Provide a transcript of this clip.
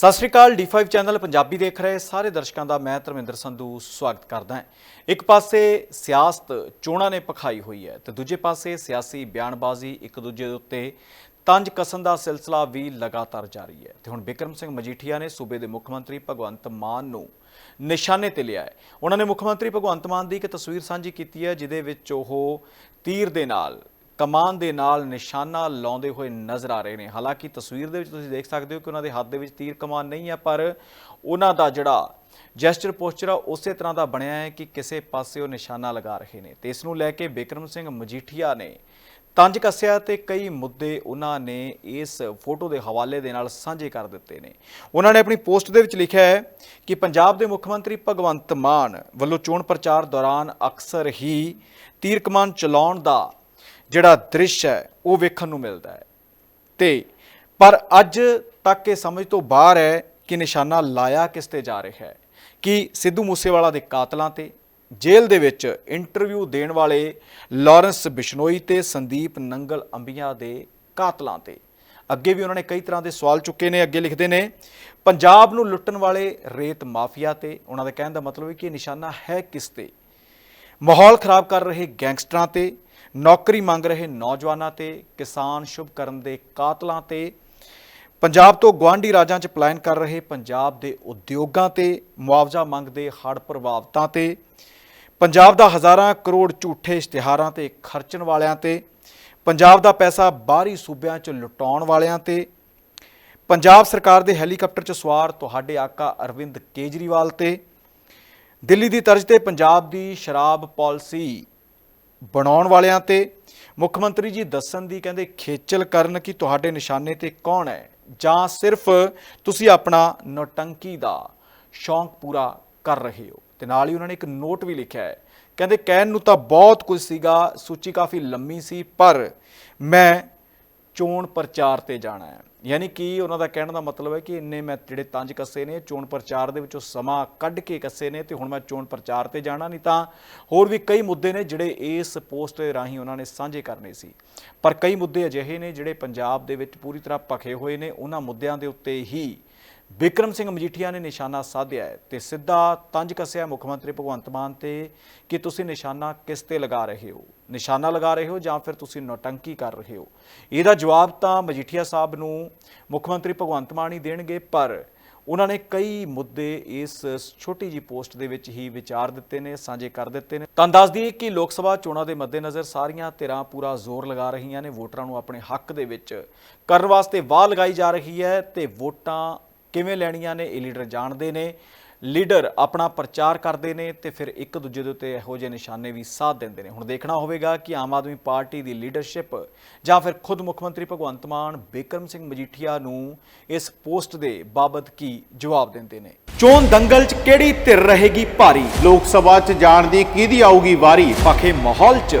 ਸਤਿ ਸ਼੍ਰੀ ਅਕਾਲ D5 channel Punjabi ਦੇਖ ਰਹੇ ਸਾਰੇ ਦਰਸ਼ਕਾਂ ਦਾ ਮੈਂ ਧਰਮਿੰਦਰ ਸੰਧੂ ਸਵਾਗਤ ਕਰਦਾ ਹਾਂ। ਇੱਕ ਪਾਸੇ ਸਿਆਸਤ ਚੋਣਾਂ ਨੇ ਪਖਾਈ ਹੋਈ ਹੈ ਤੇ ਦੂਜੇ ਪਾਸੇ ਸਿਆਸੀ ਬਿਆਨਬਾਜ਼ੀ ਇੱਕ ਦੂਜੇ ਦੇ ਉੱਤੇ ਤੰਜ ਕਸਣ ਦਾ ਸਿਲਸਿਲਾ ਵੀ ਲਗਾਤਾਰ ਜਾਰੀ ਹੈ। ਤੇ ਹੁਣ ਬਿਕਰਮ ਸਿੰਘ ਮਜੀਠੀਆ ਨੇ ਸੂਬੇ ਦੇ ਮੁੱਖ ਮੰਤਰੀ ਭਗਵੰਤ ਮਾਨ ਨੂੰ ਨਿਸ਼ਾਨੇ ਤੇ ਲਿਆ ਹੈ। ਉਹਨਾਂ ਨੇ ਮੁੱਖ ਮੰਤਰੀ ਭਗਵੰਤ ਮਾਨ ਦੀ ਇੱਕ ਤਸਵੀਰ ਸਾਂਝੀ ਕੀਤੀ ਹੈ, ਜਿਹਦੇ ਵਿੱਚ ਉਹ ਤੀਰ ਦੇ ਨਾਲ ਕਮਾਨ ਦੇ ਨਾਲ ਨਿਸ਼ਾਨਾ ਲਾਉਂਦੇ ਹੋਏ ਨਜ਼ਰ ਆ ਰਹੇ ਨੇ। ਹਾਲਾਂਕਿ ਤਸਵੀਰ ਦੇ ਵਿੱਚ ਤੁਸੀਂ ਦੇਖ ਸਕਦੇ ਹੋ ਕਿ ਉਹਨਾਂ ਦੇ ਹੱਥ ਦੇ ਵਿੱਚ ਤੀਰ ਕਮਾਨ ਨਹੀਂ ਹੈ, ਪਰ ਉਹਨਾਂ ਦਾ ਜਿਹੜਾ ਜੈਸਚਰ ਪੋਸਚਰ ਆ, ਉਸੇ ਤਰ੍ਹਾਂ ਦਾ ਬਣਿਆ ਹੈ ਕਿ ਕਿਸੇ ਪਾਸੇ ਉਹ ਨਿਸ਼ਾਨਾ ਲਗਾ ਰਹੇ ਨੇ। ਤੇ ਇਸ ਨੂੰ ਲੈ ਕੇ ਬਿਕਰਮ ਸਿੰਘ ਮਜੀਠੀਆ ਨੇ ਤੰਜ ਕੱਸਿਆ ਤੇ ਕਈ ਮੁੱਦੇ ਉਹਨਾਂ ਨੇ ਇਸ ਫੋਟੋ ਦੇ ਹਵਾਲੇ ਦੇ ਨਾਲ ਸਾਂਝੇ ਕਰ ਦਿੱਤੇ ਨੇ। ਉਹਨਾਂ ਨੇ ਆਪਣੀ ਪੋਸਟ ਦੇ ਵਿੱਚ ਲਿਖਿਆ ਹੈ ਕਿ ਪੰਜਾਬ ਦੇ ਮੁੱਖ ਮੰਤਰੀ ਭਗਵੰਤ ਮਾਨ ਵੱਲੋਂ ਚੋਣ ਪ੍ਰਚਾਰ ਦੌਰਾਨ ਅਕਸਰ ਹੀ ਤੀਰ ਕਮਾਨ ਚਲਾਉਣ ਦਾ ਜਿਹੜਾ ਦ੍ਰਿਸ਼ ਹੈ, ਉਹ ਵੇਖਣ ਨੂੰ ਮਿਲਦਾ ਹੈ। ਤੇ ਪਰ ਅੱਜ ਤੱਕ ਇਹ ਸਮਝ ਤੋਂ ਬਾਹਰ ਹੈ ਕਿ ਨਿਸ਼ਾਨਾ ਲਾਇਆ ਕਿਸ ਤੇ ਜਾ ਰਿਹਾ ਹੈ। ਕਿ ਸਿੱਧੂ ਮੂਸੇਵਾਲਾ ਦੇ ਕਾਤਲਾਂ ਤੇ, ਜੇਲ੍ਹ ਦੇ ਵਿੱਚ ਇੰਟਰਵਿਊ ਦੇਣ ਵਾਲੇ ਲਾਰੈਂਸ ਬਿਸ਼ਨੋਈ ਤੇ ਸੰਦੀਪ ਨੰਗਲ ਅੰਬੀਆਂ ਦੇ ਕਾਤਲਾਂ ਤੇ। ਅੱਗੇ ਵੀ ਉਹਨਾਂ ਨੇ ਕਈ ਤਰ੍ਹਾਂ ਦੇ ਸਵਾਲ ਚੁੱਕੇ ਨੇ, ਅੱਗੇ ਲਿਖਦੇ ਨੇ, ਪੰਜਾਬ ਨੂੰ ਲੁੱਟਣ ਵਾਲੇ ਰੇਤ ਮਾਫੀਆ ਤੇ, ਉਹਨਾਂ ਦਾ ਕਹਿਣ ਦਾ ਮਤਲਬ ਹੈ ਕਿ ਨਿਸ਼ਾਨਾ ਹੈ ਕਿਸ ਤੇ? ਮਾਹੌਲ ਖਰਾਬ ਕਰ ਰਹੇ ਗੈਂਗਸਟਰਾਂ ਤੇ ਨੌਕਰੀ ਮੰਗ ਰਹੇ ਨੌਜਵਾਨਾਂ ਤੇ ਕਿਸਾਨ ਸ਼ੁਭ ਕਰਨ ਦੇ ਕਾਤਲਾਂ ਤੇ। ਪੰਜਾਬ ਤੋਂ ਗਵਾਂਢੀ ਰਾਜਾਂ 'ਚ ਪਲਾਇਨ ਕਰ ਰਹੇ ਪੰਜਾਬ ਦੇ ਉਦਯੋਗਾਂ ਤੇ ਮੁਆਵਜ਼ਾ ਮੰਗਦੇ ਹੜ੍ਹ ਪ੍ਰਭਾਵਤਾਂ ਤੇ। ਪੰਜਾਬ ਦਾ ਹਜ਼ਾਰਾਂ ਕਰੋੜ ਝੂਠੇ ਇਸ਼ਤਿਹਾਰਾਂ ਤੇ ਖਰਚਣ ਵਾਲਿਆਂ ਤੇ। ਪੰਜਾਬ ਦਾ ਪੈਸਾ ਬਾਹਰੀ ਸੂਬਿਆਂ 'ਚ ਲੁਟਾਉਣ ਵਾਲਿਆਂ ਤੇ। ਪੰਜਾਬ ਸਰਕਾਰ ਦੇ ਹੈਲੀਕਾਪਟਰ 'ਚ ਸਵਾਰ ਤੁਹਾਡੇ ਆਕਾ ਅਰਵਿੰਦ ਕੇਜਰੀਵਾਲ ਤੇ। ਦਿੱਲੀ ਦੀ ਤਰਜ਼ ਤੇ ਪੰਜਾਬ ਦੀ ਸ਼ਰਾਬ ਪਾਲਿਸੀ ਬਣਾਉਣ ਵਾਲਿਆਂ ਤੇ। ਮੁੱਖ ਮੰਤਰੀ ਜੀ ਦੱਸਣ ਦੀ ਕਹਿੰਦੇ ਖੇਚਲ ਕਰਨ ਕਿ ਤੁਹਾਡੇ ਨਿਸ਼ਾਨੇ ਤੇ ਕੌਣ ਹੈ? ਜਾਂ ਸਿਰਫ ਤੁਸੀਂ ਆਪਣਾ ਨੌਟੰਕੀ ਦਾ ਸ਼ੌਂਕ ਪੂਰਾ ਕਰ ਰਹੇ ਹੋ? ਤੇ ਨਾਲ ਹੀ ਉਹਨਾਂ ਨੇ ਇੱਕ ਨੋਟ ਵੀ ਲਿਖਿਆ ਹੈ। ਕਹਿੰਦੇ ਕਹਿਣ ਨੂੰ ਤਾਂ ਬਹੁਤ ਕੁਝ ਸੀਗਾ, ਸੂਚੀ ਕਾਫੀ ਲੰਮੀ ਸੀ, ਪਰ ਮੈਂ ਚੋਣ ਪ੍ਰਚਾਰ ਤੇ ਜਾਣਾ ਹੈ। ਯਾਨੀ ਕਿ ਉਹਨਾਂ ਦਾ ਕਹਿਣ ਦਾ ਮਤਲਬ ਹੈ ਕਿ ਇੰਨੇ ਮੈਂ ਜਿਹੜੇ ਤੰਜ ਕੱਸੇ ਨੇ, ਚੋਣ ਪ੍ਰਚਾਰ ਦੇ ਵਿੱਚੋਂ ਸਮਾਂ ਕੱਢ ਕੇ ਕੱਸੇ ਨੇ ਤੇ ਹੁਣ ਮੈਂ ਚੋਣ ਪ੍ਰਚਾਰ ਤੇ ਜਾਣਾ ਨਹੀਂ ਤਾਂ ਹੋਰ ਵੀ ਕਈ ਮੁੱਦੇ ਨੇ ਜਿਹੜੇ ਇਸ ਪੋਸਟ ਦੇ ਰਾਹੀਂ ਉਹਨਾਂ ਨੇ ਸਾਂਝੇ ਕਰਨੇ ਸੀ। ਪਰ ਕਈ ਮੁੱਦੇ ਅਜਿਹੇ ਨੇ ਜਿਹੜੇ ਪੰਜਾਬ ਦੇ ਵਿੱਚ ਪੂਰੀ ਤਰ੍ਹਾਂ ਭਖੇ ਹੋਏ ਨੇ, ਉਹਨਾਂ ਮੁੱਦਿਆਂ ਦੇ ਉੱਤੇ ਹੀ ਬਿਕਰਮ ਸਿੰਘ ਮਜੀਠੀਆ ਨੇ ਨਿਸ਼ਾਨਾ ਸਾਧਿਆ ਹੈ ਤੇ ਸਿੱਧਾ ਤੰਜ ਕੱਸਿਆ ਮੁੱਖ ਮੰਤਰੀ ਭਗਵੰਤ ਮਾਨ ਤੇ ਕਿ ਤੁਸੀਂ ਨਿਸ਼ਾਨਾ ਕਿਸ ਤੇ ਲਗਾ ਰਹੇ ਹੋ? ਨਿਸ਼ਾਨਾ ਲਗਾ ਰਹੇ ਹੋ ਜਾਂ ਫਿਰ ਤੁਸੀਂ ਨੌਟੰਕੀ ਕਰ ਰਹੇ ਹੋ? ਇਹਦਾ ਜਵਾਬ ਤਾਂ ਮਜੀਠੀਆ ਸਾਹਿਬ ਨੂੰ ਮੁੱਖ ਮੰਤਰੀ ਭਗਵੰਤ ਮਾਨ ਹੀ ਦੇਣਗੇ, ਪਰ ਉਹਨਾਂ ਨੇ ਕਈ ਮੁੱਦੇ ਇਸ ਛੋਟੀ ਜੀ ਪੋਸਟ ਦੇ ਵਿੱਚ ਹੀ ਵਿਚਾਰ ਦਿੱਤੇ ਨੇ, ਸਾਂਝੇ ਕਰ ਦਿੱਤੇ ਨੇ। ਤਾਂ ਦੱਸ ਦਈਏ ਕਿ ਲੋਕ ਸਭਾ ਚੋਣਾਂ ਦੇ ਮੱਦੇਨਜ਼ਰ ਸਾਰੀਆਂ ਧਿਰਾਂ ਪੂਰਾ ਜ਼ੋਰ ਲਗਾ ਰਹੀਆਂ ਨੇ, ਵੋਟਰਾਂ ਨੂੰ ਆਪਣੇ ਹੱਕ ਦੇ ਵਿੱਚ ਕਰਨ ਵਾਸਤੇ ਵਾਹ ਲਗਾਈ ਜਾ ਰਹੀ ਹੈ ਤੇ ਵੋਟਾਂ ਕਿਵੇਂ ਲੈਣੀਆਂ ਨੇ, ਇਹ ਲੀਡਰ ਜਾਣਦੇ ਨੇ। ਲੀਡਰ ਆਪਣਾ ਪ੍ਰਚਾਰ ਕਰਦੇ ਨੇ ਤੇ ਫਿਰ ਇੱਕ ਦੂਜੇ ਦੇ ਉੱਤੇ ਇਹੋ ਜਿਹੇ ਨਿਸ਼ਾਨੇ ਵੀ ਸਾਧ ਦਿੰਦੇ ਨੇ। ਹੁਣ ਦੇਖਣਾ ਹੋਵੇਗਾ ਕਿ ਆਮ ਆਦਮੀ ਪਾਰਟੀ ਦੀ ਲੀਡਰਸ਼ਿਪ ਜਾਂ ਫਿਰ ਖੁਦ ਮੁੱਖ ਮੰਤਰੀ ਭਗਵੰਤ ਮਾਨ, ਬਿਕਰਮ ਸਿੰਘ ਮਜੀਠੀਆ ਨੂੰ ਇਸ ਪੋਸਟ ਦੇ ਬਾਬਤ ਕੀ ਜਵਾਬ ਦਿੰਦੇ ਨੇ? ਚੋਣ ਦੰਗਲ 'ਚ ਕਿਹੜੀ ਧਿਰ ਰਹੇਗੀ ਭਾਰੀ? ਲੋਕ ਸਭਾ 'ਚ ਜਾਣ ਦੀ ਕਿਹਦੀ ਆਊਗੀ ਵਾਰੀ? ਪਖੇ ਮਾਹੌਲ 'ਚ